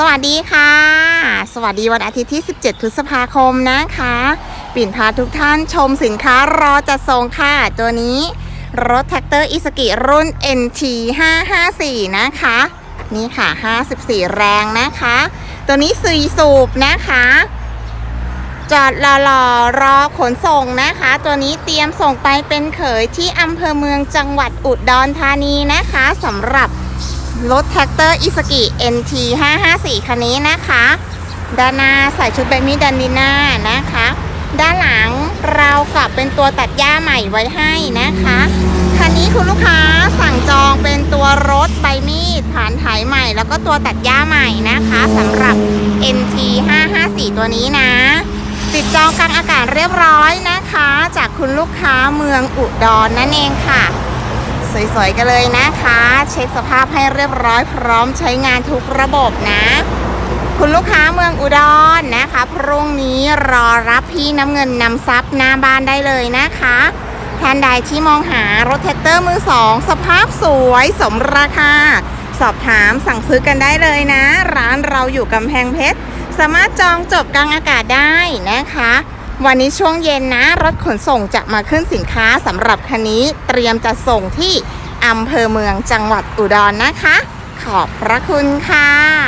สวัสดีค่ะ สวัสดีวันอาทิตย์ที่ 17 พฤษภาคมนะคะ ปิ่นพาทุกท่านชมสินค้ารอจัดส่งค่ะ ตัวนี้รถแท็กเตอร์อิสกิรุ่น NT 554 นะคะ นี่ค่ะ 54 แรงนะคะ ตัวนี้สี่สูบนะคะ จอดรอรอรอขนส่งนะคะ ตัวนี้เตรียมส่งไปเป็นเขยที่อำเภอเมืองจังหวัดอุดรธานีนะคะสำหรับ รถแท็กเตอร์อิสกิ NT 554 คันนี้นะคะ ด้านหน้าใส่ชุดเบมิดันดิน่านะคะ ด้านหลังเรากลับเป็นตัวตัดหญ้าใหม่ไว้ให้นะคะ คันนี้คุณลูกค้าสั่งจองเป็นตัวรถใบมีดฐานไถใหม่ แล้วก็ตัวตัดหญ้าใหม่นะคะสำหรับ NT 554 ตัวนี้นะติดจองกลางอากาศเรียบร้อยนะคะ จากคุณลูกค้าเมืองอุดรนั่นเองค่ะ สวยๆกันเลยนะคะ เช็คสภาพให้เรียบร้อยพร้อมใช้งานทุกระบบนะ คุณลูกค้าเมืองอุดรนะคะ พรุ่งนี้รอรับพี่น้ำเงินนำซับหน้าบ้านได้เลยนะคะท่านใดที่มองหารถแท็กเตอร์มือสองสภาพสวยสมราคา สอบถามสั่งซื้อกันได้เลยนะ ร้านเราอยู่กำแพงเพชร สามารถจองจบกลางอากาศได้นะคะ วันนี้ช่วงเย็นนะ รถขนส่งจะมาขึ้นสินค้าสำหรับคันนี้เตรียมจะส่งที่อำเภอเมืองจังหวัดอุดรนะคะ ขอบพระคุณค่ะ